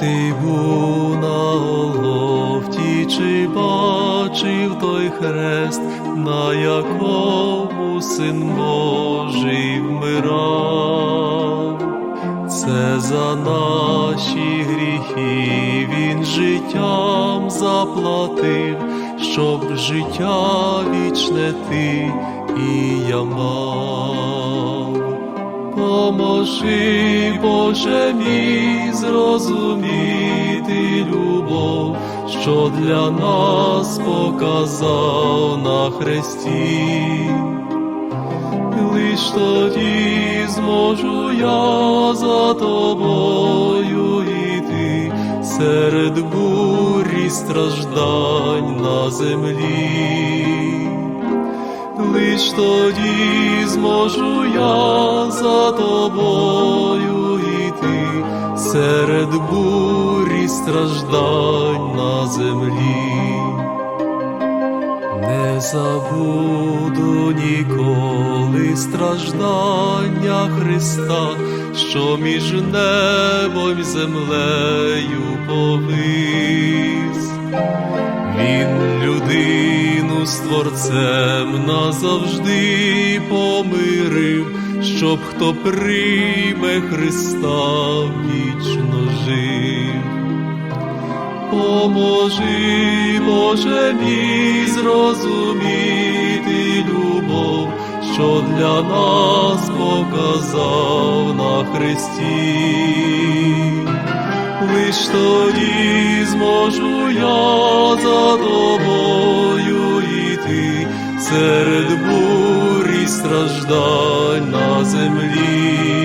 ти був на Голгофті, чи бачив той хрест, на якому син Божий вмирав? Це за наші гріхи він життям заплатив, щоб життя вічне ти і я мав. Поможи, Боже мій, зрозуміти любов, що для нас показав на хресті. Лиш тоді зможу я за тобою йти серед бурі страждань на землі. Лиш тоді зможу я за тобою йти серед бурі страждань на землі. Не забуду ніколи страждання Христа, що між небом і землею повис. Він людину з Творцем назавжди помирив, щоб хто прийме Христа вічно жив. Поможи, Боже мій, зрозуміти любов, що для нас показав на Христі. Лиш тоді зможу я за тобою йти серед бурі страждань на землі.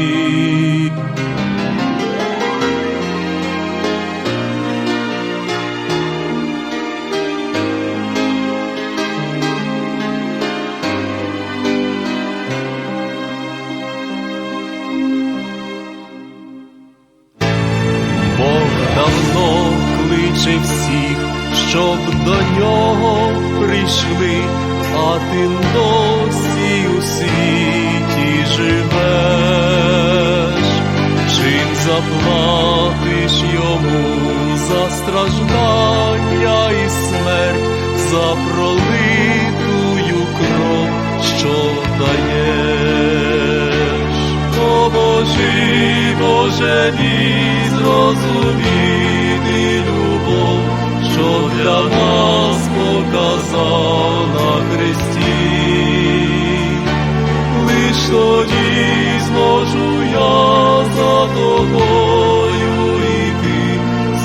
Бог давно кличе всіх, щоб до нього прийшли, а ти досі у світі живеш, чим заплатиш йому за страждання і смерть, за пролитую кров, що даєш. Поможи, Боже мій, зрозуміти любов, тоді зможу я за тобою йти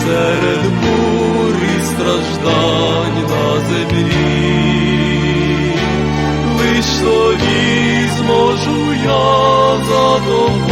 серед бурі страждань на землі. Лиш тоді зможу я за тобою